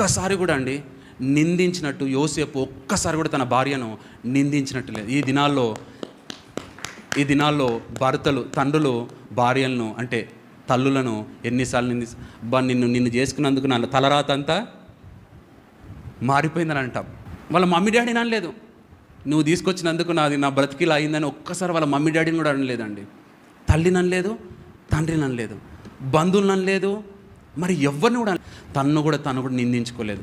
ఒక్కసారి కూడా అండి నిందించినట్టు యోసేపు ఒక్కసారి కూడా తన భార్యను నిందించినట్టు లేదు. ఈ దినాల్లో ఈ దినాల్లో భర్తలు తండ్రులు భార్యలను అంటే తల్లులను ఎన్నిసార్లు నింది బా నిన్ను నిన్ను చేసుకున్నందుకు నా తలరాత అంతా మారిపోయిందని అంటాం వాళ్ళ మమ్మీ డాడీ అనలేదు. నువ్వు తీసుకొచ్చినందుకు నాది నా బ్రతికిలా అయిందని ఒక్కసారి వాళ్ళ మమ్మీ డాడీని కూడా అనలేదండి. తల్లిని అనలేదు తండ్రిని అనలేదు. బంధువులను అనలేదు మరి ఎవరిని కూడా తన్ను కూడా తను కూడా నిందించుకోలేదు.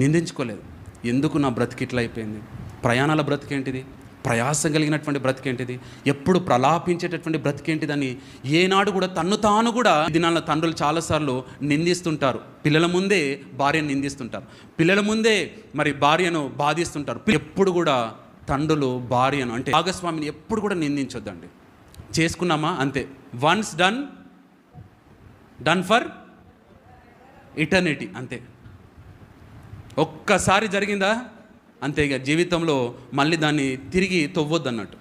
నిందించుకోలేదు. ఎందుకు నా బ్రతికి ఇట్లా అయిపోయింది? ప్రయాణాల బ్రతికేంటిది? ప్రయాసం కలిగినటువంటి బ్రతికేంటిది? ఎప్పుడు ప్రలాపించేటటువంటి బ్రతికేంటిదని ఏనాడు కూడా తన్ను తాను కూడా దినాల తండ్రులు చాలాసార్లు నిందిస్తుంటారు. పిల్లల ముందే భార్యను నిందిస్తుంటారు. పిల్లల ముందే మరి భార్యను బాధిస్తుంటారు. ఎప్పుడు కూడా తండ్రులు భార్యను అంటే భాగస్వామిని ఎప్పుడు కూడా నిందించొద్దండి. చేసుకున్నామా? అంతే. Once done done for eternity అంతే. ఒక్కసారి జరిగిందా? అంతే ఇక జీవితంలో మళ్ళీ దాన్ని తిరిగి తవ్వొద్దు అన్నట్టు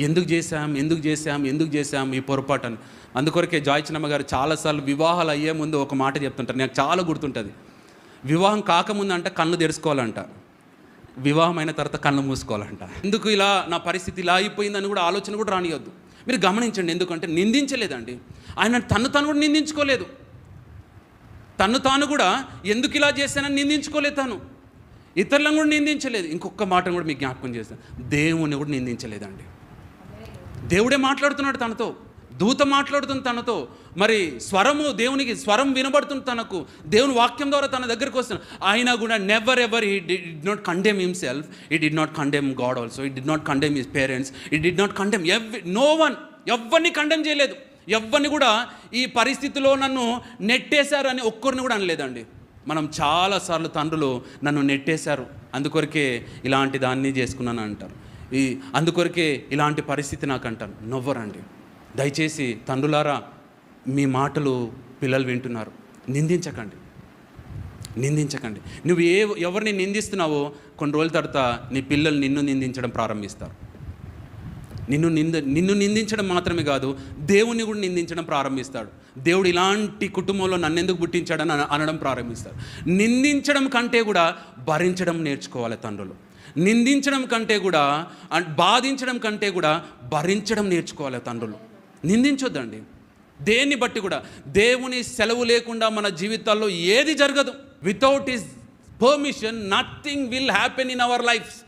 ఎందుకు చేశాం? ఎందుకు చేశాం? ఎందుకు చేశాం? ఈ పొరపాటు అని అందుకొరకే జాయిచినమ్మ చిన్నమ్మ గారు చాలాసార్లు వివాహాలు అయ్యే ముందు ఒక మాట చెప్తుంటారు. నాకు చాలా గుర్తుంటుంది. వివాహం కాకముందు అంట కళ్ళు తెరుచుకోవాలంట. వివాహం అయిన తర్వాత కళ్ళు మూసుకోవాలంట. ఎందుకు ఇలా నా పరిస్థితి ఇలా అయిపోయిందని కూడా ఆలోచన కూడా రానియొద్దు. మీరు గమనించండి. ఎందుకంటే నిందించలేదండి. ఆయన తను తను కూడా నిందించుకోలేదు. తను తాను కూడా ఎందుకు ఇలా చేశానని నిందించుకోలేదు తను. ఇతరులను కూడా నిందించలేదు. ఇంకొక మాటను కూడా మీకు జ్ఞాపకం చేస్తాను దేవుని కూడా నిందించలేదండి. దేవుడే మాట్లాడుతున్నాడు తనతో. దూత మాట్లాడుతుంది తనతో. మరి స్వరము దేవునికి స్వరం వినబడుతుంది తనకు. దేవుని వాక్యం ద్వారా తన దగ్గరికి వస్తుంది అయినా కూడా never ever he did not condemn himself he did not condemn God also he did not condemn his parents he did not condemn Eve no one ఎవరిని కండెమ్ చేయలేదు. ఎవరిని కూడా ఈ పరిస్థితిలో నన్ను నెట్టేశారని ఒక్కరిని కూడా అనలేదండి. మనం చాలాసార్లు తండ్రులు నన్ను నెట్టేశారు. అందుకొరకే ఇలాంటి దాన్ని చేసుకున్నాను అంటారు. ఈ అందుకొరకే ఇలాంటి పరిస్థితి నాకు అంటారు. నవ్వరండి. దయచేసి తండ్రులారా మీ మాటలు పిల్లలు వింటున్నారు. నిందించకండి. నిందించకండి. నువ్వు ఏ ఎవరిని నిందిస్తున్నావో కొన్ని రోజుల తర్వాత నీ పిల్లలు నిన్ను నిందించడం ప్రారంభిస్తారు. నిన్ను నింద నిన్ను నిందించడం మాత్రమే కాదు దేవుని కూడా నిందించడం ప్రారంభిస్తాడు. దేవుడు ఇలాంటి కుటుంబంలో నన్ను ఎందుకు పుట్టించాడని అనడం ప్రారంభిస్తాడు. నిందించడం కంటే కూడా భరించడం నేర్చుకోవాలి తండ్రులు. నిందించడం కంటే కూడా బాధించడం కంటే కూడా భరించడం నేర్చుకోవాలి తండ్రులు. నిందించొద్దండి. దేన్ని బట్టి కూడా దేవుని సెలవు లేకుండా మన జీవితాల్లో ఏది జరగదు. Without his permission nothing will happen in our lifes